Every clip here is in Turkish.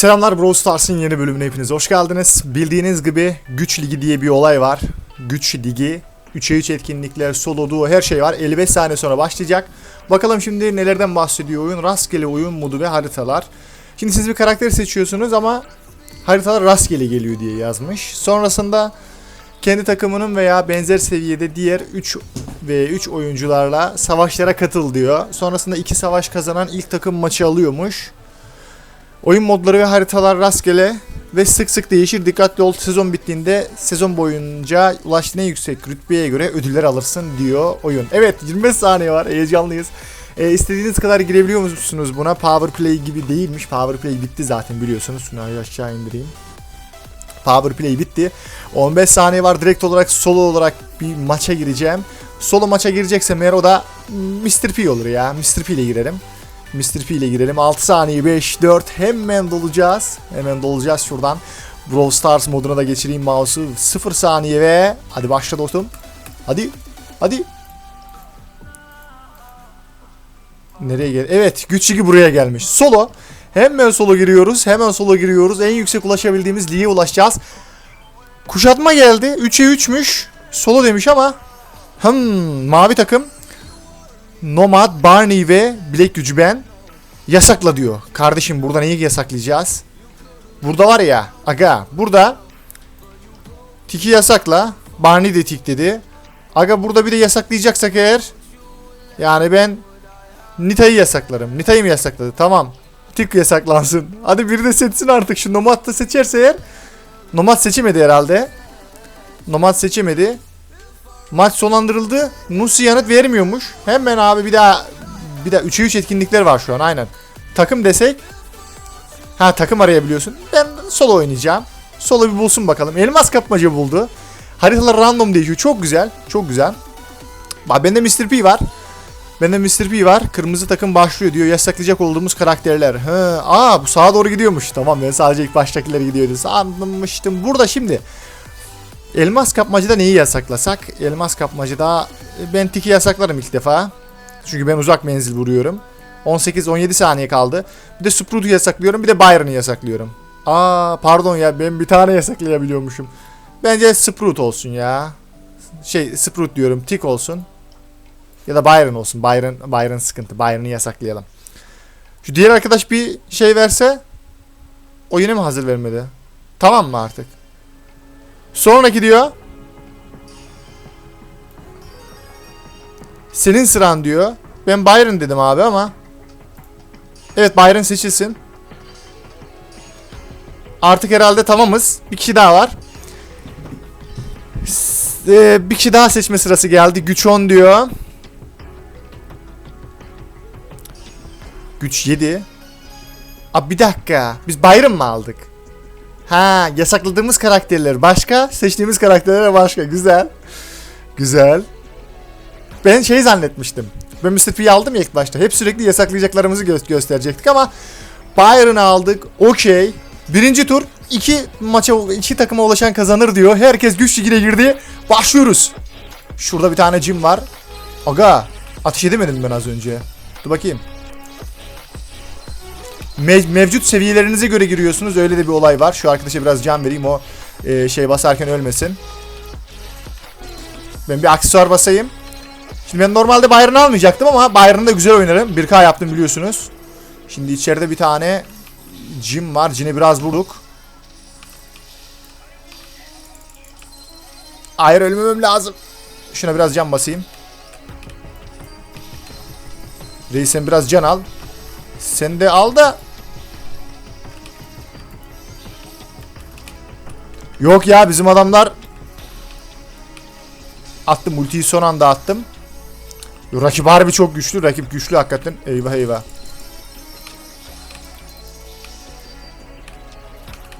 Selamlar Brawl Stars'ın yeni bölümüne hepiniz hoş geldiniz. Bildiğiniz gibi Güç Ligi diye bir olay var. Güç Ligi, 3'e 3 etkinlikler, solo, duo her şey var. 55 saniye sonra başlayacak. Bakalım şimdi nelerden bahsediyor oyun? Rastgele oyun modu ve haritalar. Şimdi siz bir karakter seçiyorsunuz ama haritalar rastgele geliyor diye yazmış. Sonrasında kendi takımının veya benzer seviyede diğer 3 ve 3 oyuncularla savaşlara katıl diyor. Sonrasında 2 savaş kazanan ilk takım maçı alıyormuş. Oyun modları ve haritalar rastgele ve sık sık değişir. Dikkatli ol sezon bittiğinde sezon boyunca ulaştığın en yüksek rütbeye göre ödüller alırsın diyor oyun. Evet 25 saniye var heyecanlıyız. E, istediğiniz kadar girebiliyor musunuz buna? Power Play gibi değilmiş. Power Play bitti zaten biliyorsunuz. Şunu aşağı indireyim. Power Play bitti. 15 saniye var. Direkt olarak solo olarak bir maça gireceğim. Solo maça gireceksem eğer o da Mr. P olur ya. Mr. P ile girelim. Mr. P ile girelim. 6 saniye 5 4 hemen dolacağız. Hemen dolacağız şuradan. Brawl Stars moduna da geçireyim mouse'u. 0 saniye ve hadi başla dostum. Hadi. Hadi. Nereye gel? Evet, güç ligi buraya gelmiş. Solo. Hemen solo giriyoruz. Hemen solo giriyoruz. En yüksek ulaşabildiğimiz lige ulaşacağız. Kuşatma geldi. 3'e 3'müş. Solo demiş ama. Hmm, mavi takım. Nomad, Barney ve Bilek Gücü ben. Yasakla diyor. Kardeşim burada neyi yasaklayacağız? Burada var ya. Aga burada. Tiki yasakla. Barney de tik dedi. Aga burada bir de yasaklayacaksak eğer. Yani ben Nita'yı yasaklarım. Nita'yı mı yasakladı? Tamam. Tik yasaklansın. Hadi biri de seçsin artık. Şu Nomad da seçerse eğer. Nomad seçemedi herhalde. Nomad seçemedi. Maç sonlandırıldı. Musi yanıt vermiyormuş. Hemen abi bir daha bir daha 3'e 3 etkinlikler var şu an aynen. Takım desek. Ha takım arayabiliyorsun. Ben solo oynayacağım. Solo bir bulsun bakalım. Elmas kapmaca buldu. Haritalar random değişiyor. Çok güzel. Çok güzel. Bak bende Mr. P var. Bende Mr. P var. Kırmızı takım başlıyor diyor. Yasaklayacak olduğumuz karakterler. Hı. Aa bu sağa doğru gidiyormuş. Tamam ben sadece ilk baştakileri gidiyordu. Sanmıştım. Burada şimdi. Elmas kapmacıda neyi yasaklasak? Elmas kapmacıda e, ben tiki yasaklarım ilk defa. Çünkü ben uzak menzil vuruyorum. 18-17 saniye kaldı. Bir de Sprout'u yasaklıyorum. Bir de Byron'ı yasaklıyorum. Aa pardon ya ben bir tane yasaklayabiliyormuşum. Bence Sprout olsun ya. Şey Sprout diyorum. Tik olsun. Ya da Byron olsun. Byron, Byron sıkıntı. Byron'ı yasaklayalım. Şu diğer arkadaş bir şey verse o yine mi hazır vermedi? Tamam mı artık? Sonraki diyor. Senin sıran diyor. Ben Byron dedim abi ama. Evet Byron seçilsin. Artık herhalde tamamız. Bir kişi daha var. S- e, bir kişi daha seçme sırası geldi. Güç 10 diyor. Güç 7. Abi bir dakika. Biz Byron mı aldık? Ha yasakladığımız karakterler başka, seçtiğimiz karakterler başka. Güzel. Güzel. Ben şey zannetmiştim. Ben Mr. Aldım ya ilk başta. Hep sürekli yasaklayacaklarımızı gö- gösterecektik ama Byron'ı aldık. Okey. Birinci tur iki maça iki takıma ulaşan kazanır diyor. Herkes güç ligine girdi. Başlıyoruz. Şurada bir tane Jim var. Aga ateş edemedim ben az önce. Dur bakayım. Me- mevcut seviyelerinize göre giriyorsunuz. Öyle de bir olay var. Şu arkadaşa biraz can vereyim o e, şey basarken ölmesin. Ben bir aksesuar basayım. Şimdi ben normalde Byron almayacaktım ama Byron'ı da güzel oynarım. 1K yaptım biliyorsunuz. Şimdi içeride bir tane Jim var. Jin'i biraz vurduk. Hayır ölmemem lazım. Şuna biraz can basayım. Reis sen biraz can al. Sen de al da Yok ya bizim adamlar Attım ultiyi son anda attım. Rakip harbi çok güçlü. Rakip güçlü hakikaten. Eyvah eyvah.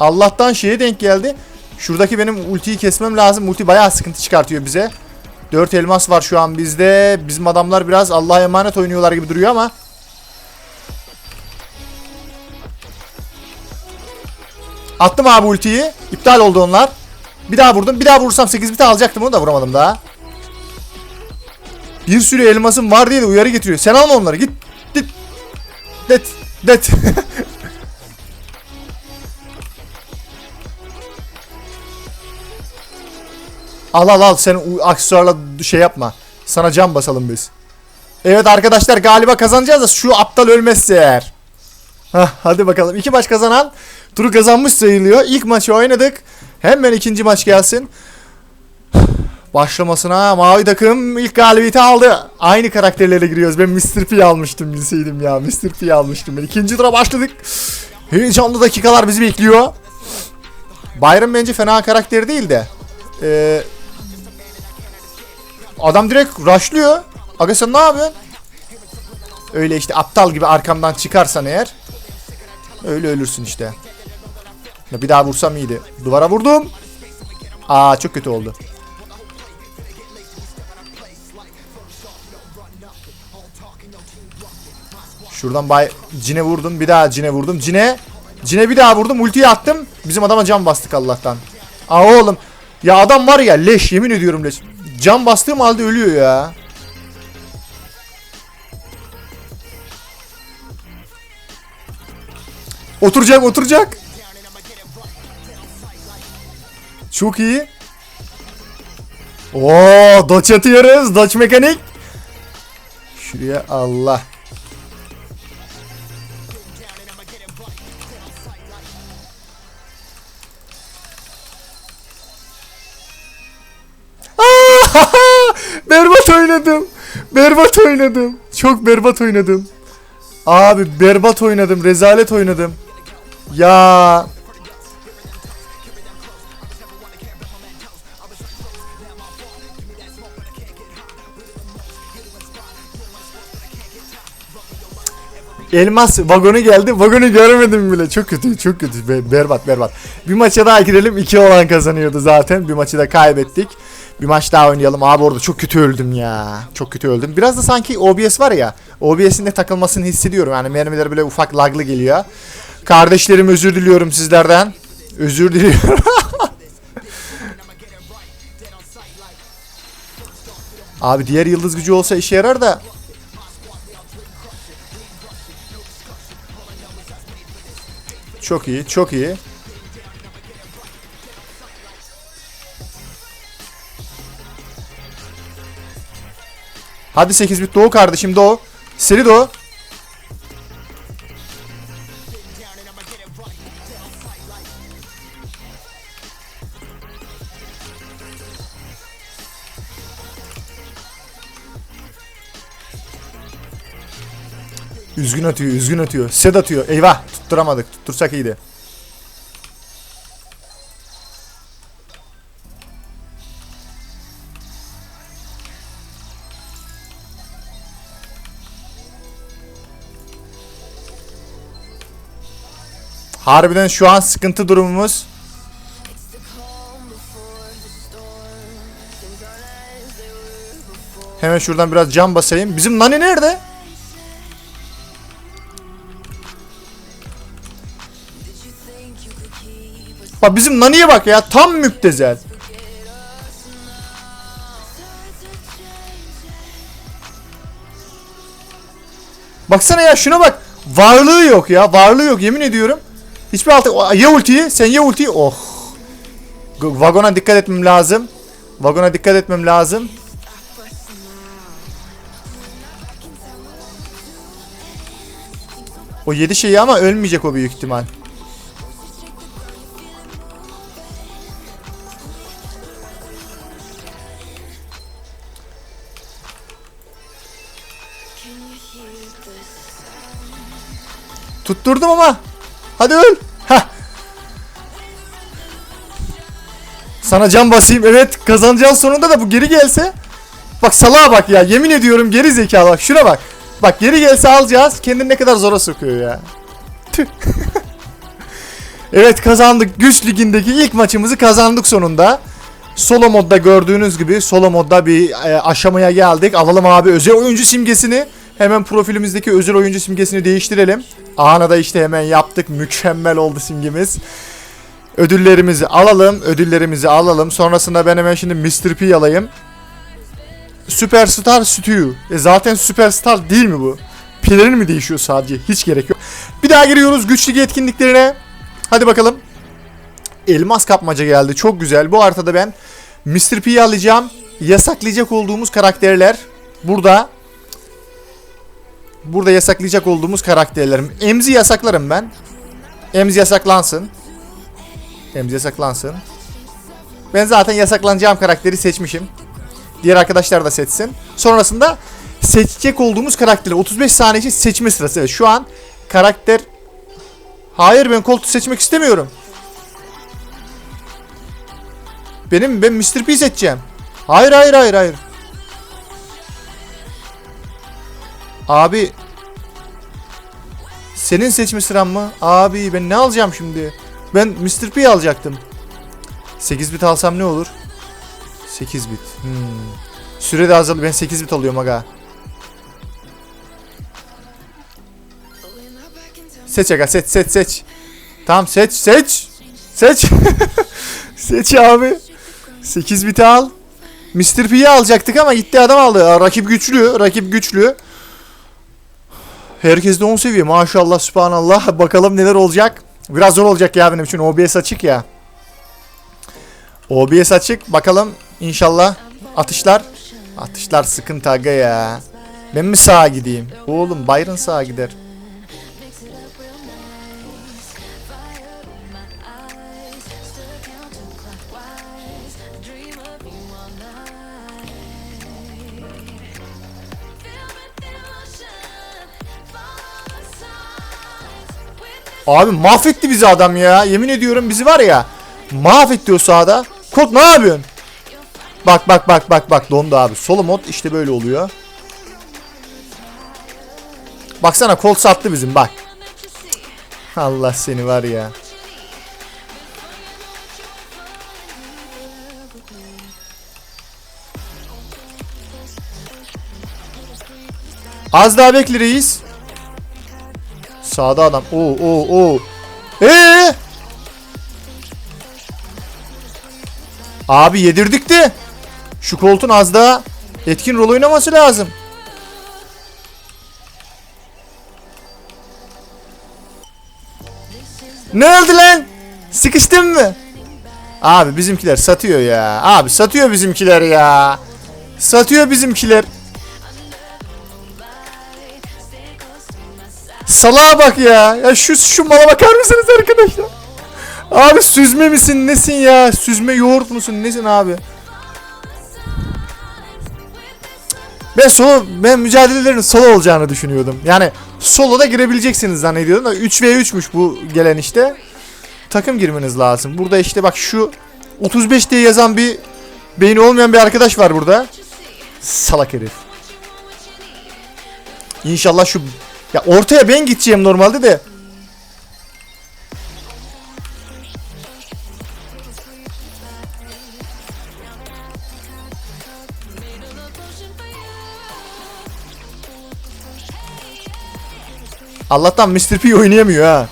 Allah'tan şeye denk geldi. Şuradaki benim ultiyi kesmem lazım. Ulti bayağı sıkıntı çıkartıyor bize. 4 elmas var şu an bizde. Bizim adamlar biraz Allah'a emanet oynuyorlar gibi duruyor ama. Attım abi ultiyi. İptal oldu onlar. Bir daha vurdum. Bir daha vurursam 8 bite alacaktım onu da vuramadım daha. Bir sürü elmasım var diye de uyarı getiriyor. Sen alma onları git. Git. Det. Det. al al al sen aksesuarla şey yapma. Sana cam basalım biz. Evet arkadaşlar galiba kazanacağız da şu aptal ölmezse eğer. Hah, hadi bakalım. iki baş kazanan turu kazanmış sayılıyor. İlk maçı oynadık. Hemen ikinci maç gelsin. Başlamasına mavi takım ilk galibiyeti aldı. Aynı karakterlerle giriyoruz. Ben Mr. P almıştım bilseydim ya. Mr. P almıştım ben. İkinci tura başladık. Heyecanlı dakikalar bizi bekliyor. Byron bence fena karakter değil de. Ee, adam direkt rushlıyor. Aga sen ne yapıyorsun? Öyle işte aptal gibi arkamdan çıkarsan eğer. Öyle ölürsün işte. Bir daha vursam iyiydi. Duvara vurdum. Aa çok kötü oldu. Şuradan bay Cine vurdum. Bir daha Cine vurdum. Cine Cine bir daha vurdum. Ultiyi attım. Bizim adama can bastık Allah'tan. Aa oğlum. Ya adam var ya leş yemin ediyorum leş. Can bastığım halde ölüyor ya. Oturacak oturacak. Çok iyi. Oo, doç atıyoruz. Doç mekanik. Şuraya Allah. Berbat oynadım. Berbat oynadım. Çok berbat oynadım. Abi berbat oynadım. Rezalet oynadım. Ya. Elmas vagonu geldi. Vagonu göremedim bile. Çok kötü, çok kötü. Be- berbat, berbat. Bir maça daha girelim. İki olan kazanıyordu zaten. Bir maçı da kaybettik. Bir maç daha oynayalım. Abi orada çok kötü öldüm ya. Çok kötü öldüm. Biraz da sanki OBS var ya. OBS'in de takılmasını hissediyorum. Yani mermiler böyle ufak laglı geliyor. Kardeşlerim özür diliyorum sizlerden. Özür diliyorum. Abi diğer yıldız gücü olsa işe yarar da Çok iyi, çok iyi. Hadi 8 bit doğu kardeşim doğu. Seri doğu. Üzgün atıyor, üzgün atıyor. Sed atıyor. Eyvah, tutturamadık. Tuttursak iyiydi. Harbiden şu an sıkıntı durumumuz. Hemen şuradan biraz cam basayım. Bizim Nani nerede? Bak bizim Nani'ye bak ya tam müptezel. Baksana ya şuna bak. Varlığı yok ya. Varlığı yok yemin ediyorum. Hiçbir altı... Ye ultiyi. Sen ye ultiyi. Oh. Vagona dikkat etmem lazım. Vagona dikkat etmem lazım. O yedi şeyi ama ölmeyecek o büyük ihtimal. Tutturdum ama. Hadi öl. Heh. Sana can basayım. Evet kazanacağız sonunda da bu geri gelse. Bak salağa bak ya. Yemin ediyorum geri zekalı bak. Şuna bak. Bak geri gelse alacağız. Kendini ne kadar zora sokuyor ya. Evet kazandık. Güç ligindeki ilk maçımızı kazandık sonunda. Solo modda gördüğünüz gibi solo modda bir e, aşamaya geldik. Alalım abi özel oyuncu simgesini. Hemen profilimizdeki özel oyuncu simgesini değiştirelim. Ana da işte hemen yaptık. Mükemmel oldu simgemiz. Ödüllerimizi alalım. Ödüllerimizi alalım. Sonrasında ben hemen şimdi Mr. P alayım. Superstar Stew. E zaten Superstar değil mi bu? Pelerin mi değişiyor sadece? Hiç gerek yok. Bir daha giriyoruz güç ligi etkinliklerine. Hadi bakalım. Elmas kapmaca geldi. Çok güzel. Bu haritada ben Mr. P'yi alacağım. Yasaklayacak olduğumuz karakterler burada. Burada yasaklayacak olduğumuz karakterlerim. Emzi yasaklarım ben. Emzi yasaklansın. Emzi yasaklansın. Ben zaten yasaklanacağım karakteri seçmişim. Diğer arkadaşlar da seçsin. Sonrasında seçecek olduğumuz karakteri 35 saniye için seçme sırası. Evet şu an karakter... Hayır ben koltuğu seçmek istemiyorum. Benim ben Mr. P seçeceğim. Hayır hayır hayır hayır. Abi senin seçme sıran mı? Abi ben ne alacağım şimdi? Ben Mr. P alacaktım. 8 bit alsam ne olur? 8 bit. Hmm. Süre de azalıyor. Ben 8 bit alıyorum aga. Seç aga seç seç seç. Tamam seç seç. Seç. seç abi. 8 bit al. Mr. P'yi alacaktık ama gitti adam aldı. Rakip güçlü. Rakip güçlü. Herkes de 10 seviye. Maşallah subhanallah. Bakalım neler olacak. Biraz zor olacak ya benim için. OBS açık ya. OBS açık. Bakalım inşallah atışlar. Atışlar sıkıntı aga ya. Ben mi sağa gideyim? Oğlum Byron sağa gider. Abi mahvetti bizi adam ya. Yemin ediyorum bizi var ya. Mahvetti o sahada. Kod ne yapıyorsun? Bak bak bak bak bak dondu abi. Solo mod işte böyle oluyor. Baksana kol sattı bizim bak. Allah seni var ya. Az daha bekle. Sağda adam. Oo oo oo. Ee? Abi yedirdik de. Şu koltuğun az daha etkin rol oynaması lazım. Ne oldu lan? Sıkıştın mı? Abi bizimkiler satıyor ya. Abi satıyor bizimkiler ya. Satıyor bizimkiler. Salağa bak ya. Ya şu şu mala bakar mısınız arkadaşlar? Abi süzme misin nesin ya? Süzme yoğurt musun nesin abi? Ben solo ben mücadelelerin solo olacağını düşünüyordum. Yani soloda girebileceksiniz zannediyordum da 3v3'müş bu gelen işte. Takım girmeniz lazım. Burada işte bak şu 35 diye yazan bir beyni olmayan bir arkadaş var burada. Salak herif. İnşallah şu ya ortaya ben gideceğim normalde de. Allah'tan Mr. P oynayamıyor ha.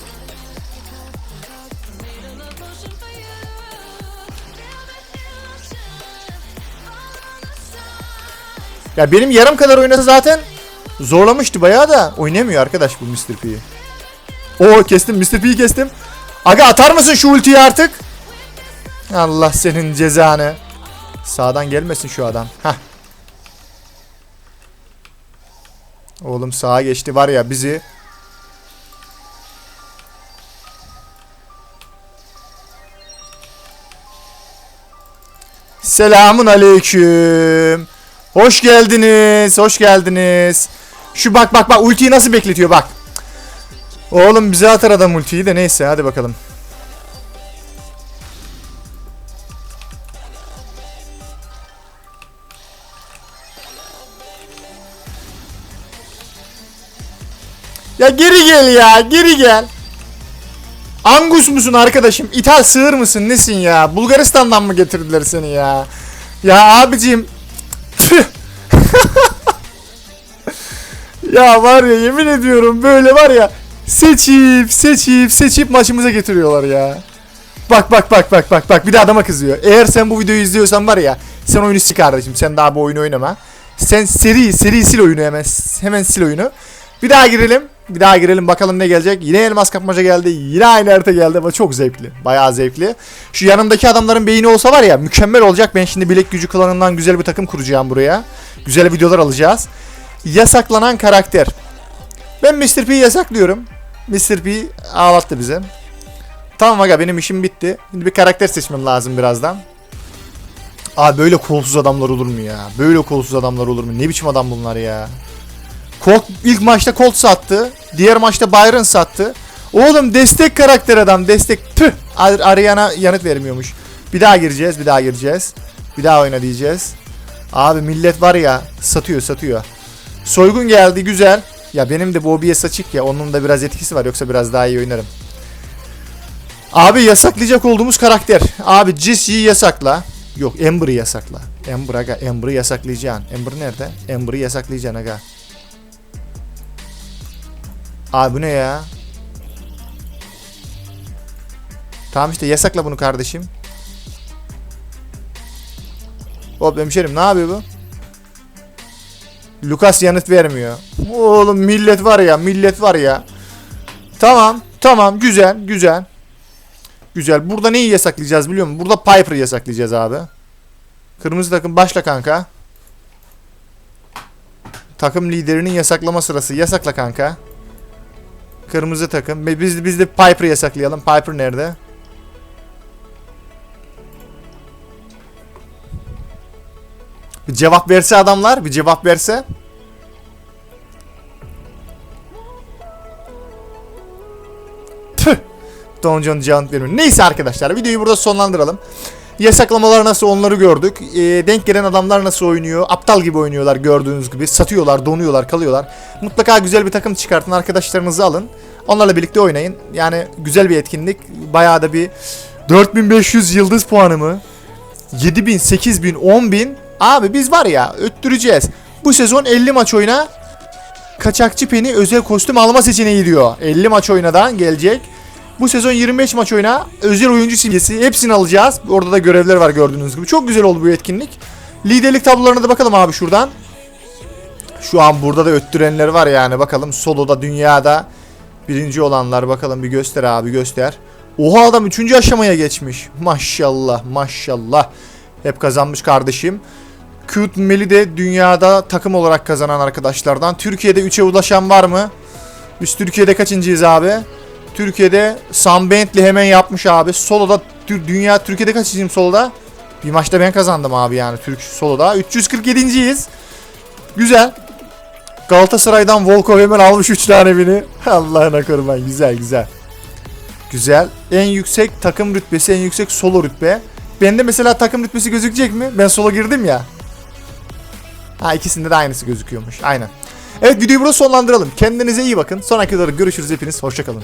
Ya benim yarım kadar oynasa zaten zorlamıştı bayağı da oynamıyor arkadaş bu Mr. P'yi. Oo kestim Mr. P'yi kestim. Aga atar mısın şu ultiyi artık? Allah senin cezanı. Sağdan gelmesin şu adam. Hah. Oğlum sağa geçti var ya bizi. Selamun aleyküm. Hoş geldiniz. Hoş geldiniz. Şu bak bak bak ultiyi nasıl bekletiyor bak. Oğlum bize atar adam ultiyi de neyse hadi bakalım. Ya geri gel ya geri gel. Angus musun arkadaşım? İthal sığır mısın? Nesin ya? Bulgaristan'dan mı getirdiler seni ya? Ya abicim. Tüh. Ya var ya yemin ediyorum böyle var ya seçip seçip seçip maçımıza getiriyorlar ya. Bak bak bak bak bak bak bir de adama kızıyor. Eğer sen bu videoyu izliyorsan var ya sen oyunu sil kardeşim. Sen daha bu oyunu oynama. Sen seri seri sil oyunu hemen hemen sil oyunu. Bir daha girelim. Bir daha girelim bakalım ne gelecek. Yine elmas kapmaca geldi. Yine aynı harita geldi ama çok zevkli. Bayağı zevkli. Şu yanımdaki adamların beyni olsa var ya mükemmel olacak. Ben şimdi bilek gücü klanından güzel bir takım kuracağım buraya. Güzel videolar alacağız. Yasaklanan karakter. Ben Mr. P'yi yasaklıyorum. Mr. P ağlattı bizi. Tamam aga benim işim bitti. Şimdi bir karakter seçmem lazım birazdan. Abi böyle kolsuz adamlar olur mu ya? Böyle kolsuz adamlar olur mu? Ne biçim adam bunlar ya? Colt ilk maçta Colt sattı. Diğer maçta Byron sattı. Oğlum destek karakter adam destek. Tüh. Ar- Arayana yanıt vermiyormuş. Bir daha gireceğiz bir daha gireceğiz. Bir daha oyna diyeceğiz. Abi millet var ya satıyor satıyor. Soygun geldi güzel. Ya benim de bu OBS açık ya onun da biraz etkisi var yoksa biraz daha iyi oynarım. Abi yasaklayacak olduğumuz karakter. Abi Jesse'yi yasakla. Yok Amber'ı yasakla. Amber aga Amber'ı yasaklayacaksın. Amber nerede? Amber'ı yasaklayacaksın aga. Abi bu ne ya? Tamam işte yasakla bunu kardeşim. Hop hemşerim ne yapıyor bu? Lucas yanıt vermiyor. Oğlum millet var ya millet var ya. Tamam tamam güzel güzel. Güzel. Burada neyi yasaklayacağız biliyor musun? Burada Piper'ı yasaklayacağız abi. Kırmızı takım başla kanka. Takım liderinin yasaklama sırası. Yasakla kanka. Kırmızı takım. Biz, biz de Piper'ı yasaklayalım. Piper nerede? Bir cevap verse adamlar. Bir cevap verse. Tüh. Don John cevap vermiyor. Neyse arkadaşlar videoyu burada sonlandıralım. Yasaklamalar nasıl onları gördük. Ee, denk gelen adamlar nasıl oynuyor. Aptal gibi oynuyorlar gördüğünüz gibi. Satıyorlar, donuyorlar, kalıyorlar. Mutlaka güzel bir takım çıkartın. Arkadaşlarınızı alın. Onlarla birlikte oynayın. Yani güzel bir etkinlik. Bayağı da bir 4500 yıldız puanı mı? 7000, 8000, 10000. Abi biz var ya öttüreceğiz. Bu sezon 50 maç oyna. Kaçakçı Penny özel kostüm alma seçeneği diyor. 50 maç oynadan gelecek. Bu sezon 25 maç oyna. Özel oyuncu simgesi. Hepsini alacağız. Orada da görevler var gördüğünüz gibi. Çok güzel oldu bu etkinlik. Liderlik tablolarına da bakalım abi şuradan. Şu an burada da öttürenler var yani. Bakalım soloda dünyada birinci olanlar. Bakalım bir göster abi göster. Oha adam 3. aşamaya geçmiş. Maşallah maşallah. Hep kazanmış kardeşim. Cute Meli de dünyada takım olarak kazanan arkadaşlardan. Türkiye'de 3'e ulaşan var mı? Biz Türkiye'de kaçıncıyız abi? Türkiye'de Sam Bentley hemen yapmış abi. Solo'da dünya Türkiye'de kaçıncıyım soloda? Bir maçta ben kazandım abi yani Türk soloda. 347.yiz. Güzel. Galatasaray'dan Volkov hemen almış 3 tane bini. Allah'ına kurban. Güzel güzel. Güzel. En yüksek takım rütbesi, en yüksek solo rütbe. Bende mesela takım rütbesi gözükecek mi? Ben solo girdim ya. Ha ikisinde de aynısı gözüküyormuş. Aynen. Evet videoyu burada sonlandıralım. Kendinize iyi bakın. Sonraki videoda görüşürüz hepiniz. Hoşçakalın.